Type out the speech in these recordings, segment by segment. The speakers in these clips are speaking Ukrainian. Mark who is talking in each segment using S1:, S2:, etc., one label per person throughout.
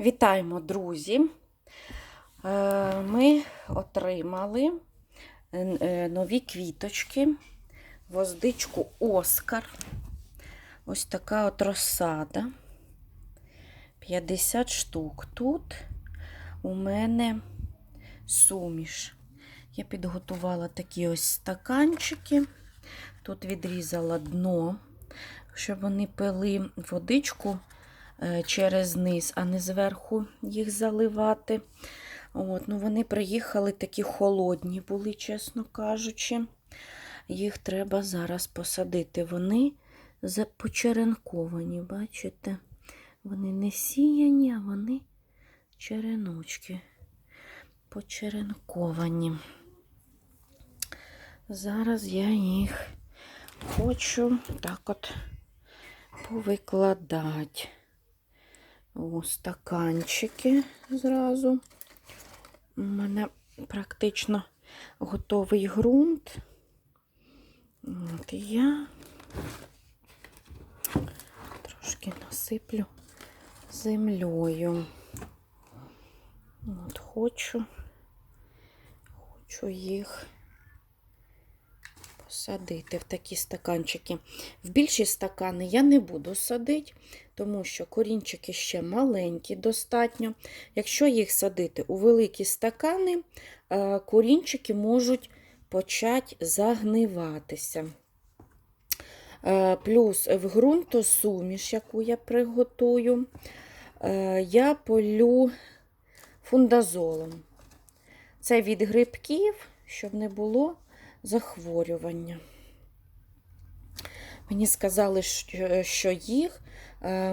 S1: Вітаємо, друзі! Е, Ми отримали е, нові квіточки, воздичку Оскар. Ось така от розсада. 50 штук. Тут у мене суміш. Я підготувала такі ось стаканчики. Тут відрізала дно, щоб вони пили водичку е, через низ, а не зверху їх заливати. От, ну Вони приїхали такі холодні були, чесно кажучи. Їх треба зараз посадити. Вони почеренковані, бачите? Вони не сіяні, а вони череночки почеренковані. Зараз я їх хочу так от повикладати у стаканчики зразу. У мене практично готовий ґрунт. От і я трошки насиплю землею. От хочу, хочу їх посадити в такі стаканчики. В більші стакани я не буду садити, тому що корінчики ще маленькі достатньо. Якщо їх садити у великі стакани, корінчики можуть почати загниватися. Плюс в ґрунтосуміш, яку я приготую, я полю фундазолом. Це від грибків, щоб не було захворювання. Мені сказали, що їх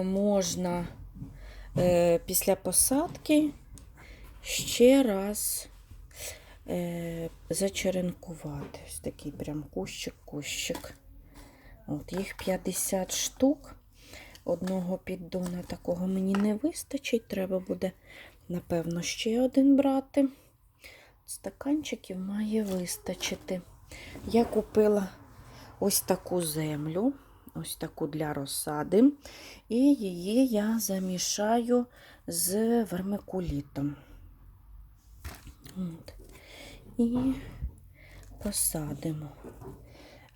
S1: можна після посадки ще раз зачеренкувати. Ось такий прям кущик-кущик. От Їх 50 штук. Одного піддона такого мені не вистачить. Треба буде, напевно, ще один брати. Стаканчиків має вистачити. Я купила ось таку землю, ось таку для розсади, і її я замішаю з вермикулітом. От. І посадимо.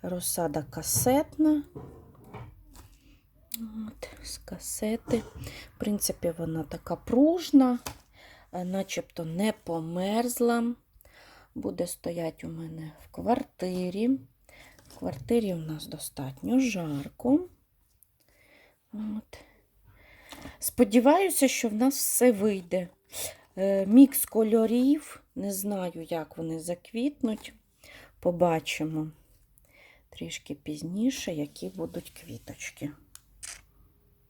S1: Розсада касетна. От, З касети. В принципі, вона така пружна, начебто не померзла. Буде стояти у мене в квартирі. В квартирі у нас достатньо жарко. От. Сподіваюся, що в нас все вийде. Мікс кольорів, не знаю, як вони заквітнуть. Побачимо трішки пізніше, які будуть квіточки.